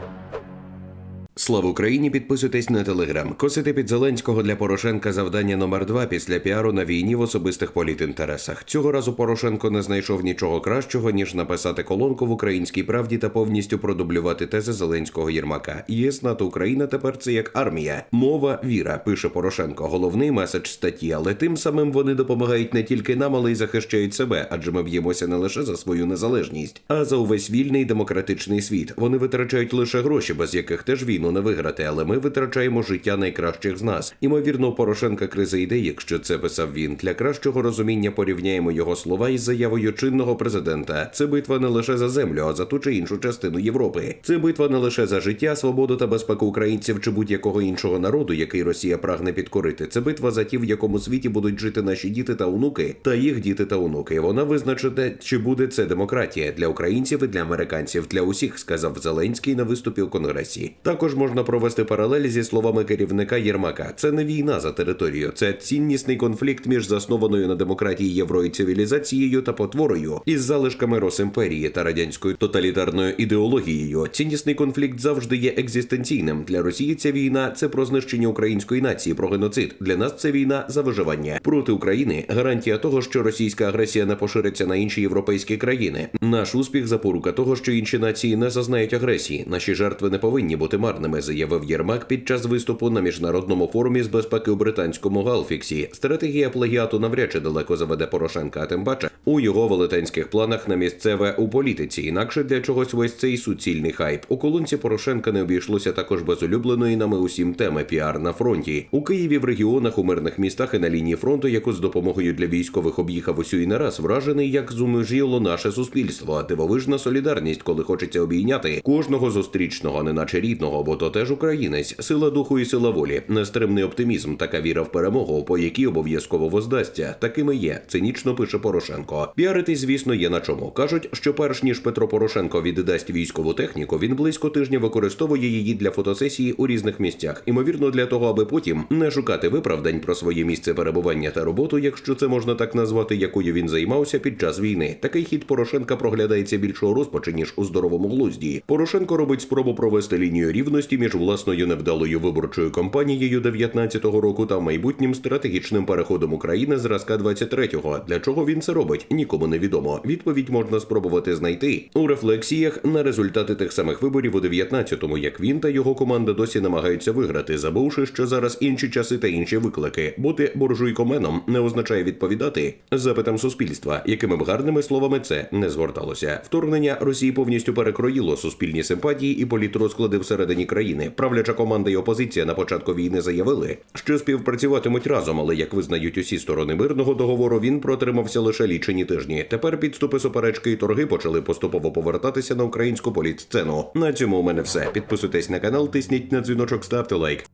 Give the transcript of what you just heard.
thank you Слава Україні! Підписуйтесь на телеграм. Косити під Зеленського для Порошенка завдання номер два після піару на війні в особистих політінтересах. Цього разу Порошенко не знайшов нічого кращого ніж написати колонку в українській правді та повністю продублювати тези Зеленського Єрмака. ЄС НАТО Україна тепер це як армія. Мова віра, пише Порошенко. Головний меседж статті, але тим самим вони допомагають не тільки нам, але й захищають себе, адже ми б'ємося не лише за свою незалежність, а за увесь вільний демократичний світ. Вони витрачають лише гроші, без яких теж війну не виграти, але ми витрачаємо життя найкращих з нас. Імовірно, Порошенка криза йде, якщо це писав він. Для кращого розуміння порівняємо його слова із заявою чинного президента. Це битва не лише за землю, а за ту чи іншу частину Європи. Це битва не лише за життя, свободу та безпеку українців чи будь-якого іншого народу, який Росія прагне підкорити. Це битва за ті, в якому світі будуть жити наші діти та онуки, та їх діти та онуки. Вона визначить, чи буде це демократія для українців і для американців, для усіх, сказав Зеленський на виступі у конгресі. Також можна провести паралель зі словами керівника Єрмака. Це не війна за територію, це ціннісний конфлікт між заснованою на демократії євро цивілізацією та потворою із залишками Росімперії та радянською тоталітарною ідеологією. Ціннісний конфлікт завжди є екзистенційним. Для Росії ця війна це про знищення української нації, про геноцид. Для нас це війна за виживання проти України. Гарантія того, що російська агресія не пошириться на інші європейські країни. Наш успіх запорука того, що інші нації не зазнають агресії. Наші жертви не повинні бути марними, заявив Єрмак під час виступу на міжнародному форумі з безпеки у британському Галфіксі. Стратегія плагіату навряд чи далеко заведе Порошенка, а тим паче у його велетенських планах на місцеве у політиці. Інакше для чогось весь цей суцільний хайп. У колонці Порошенка не обійшлося також без улюбленої нами усім теми піар на фронті. У Києві в регіонах, у мирних містах і на лінії фронту, яку з допомогою для військових об'їхав усю і не раз, вражений, як зумежіло наше суспільство. Дивовижна солідарність, коли хочеться обійняти кожного зустрічного, неначе рідного, бо то теж українець, сила духу і сила волі, нестримний оптимізм, така віра в перемогу, по якій обов'язково воздасться. Такими є. Цинічно пише Порошенко. Піаритись, звісно, є на чому. кажуть, що перш ніж Петро Порошенко віддасть військову техніку, він близько тижня використовує її для фотосесії у різних місцях. Імовірно, для того, аби потім не шукати виправдань про своє місце перебування та роботу, якщо це можна так назвати, якою він займався під час війни. Такий хід Порошенка проглядається більшого розпачу, ніж у здоровому глузді. Порошенко робить спробу провести лінію рівності між власною невдалою виборчою кампанією 19-го року та майбутнім стратегічним переходом України зразка 23-го. Для чого він це робить? Нікому не відомо. Відповідь можна спробувати знайти у рефлексіях на результати тих самих виборів у 19-му, як він та його команда досі намагаються виграти, забувши, що зараз інші часи та інші виклики. Бути буржуйкоменом не означає відповідати запитам суспільства, якими б гарними словами це не згорталося. Вторгнення Росії повністю перекроїло суспільні симпатії і політрозклади всередині країни. Правляча команда і опозиція на початку війни заявили, що співпрацюватимуть разом, але як визнають усі сторони мирного договору, він протримався лише лічені тижні. Тепер підступи суперечки і торги почали поступово повертатися на українську політсцену. На цьому у мене все. Підписуйтесь на канал, тисніть на дзвіночок, ставте лайк.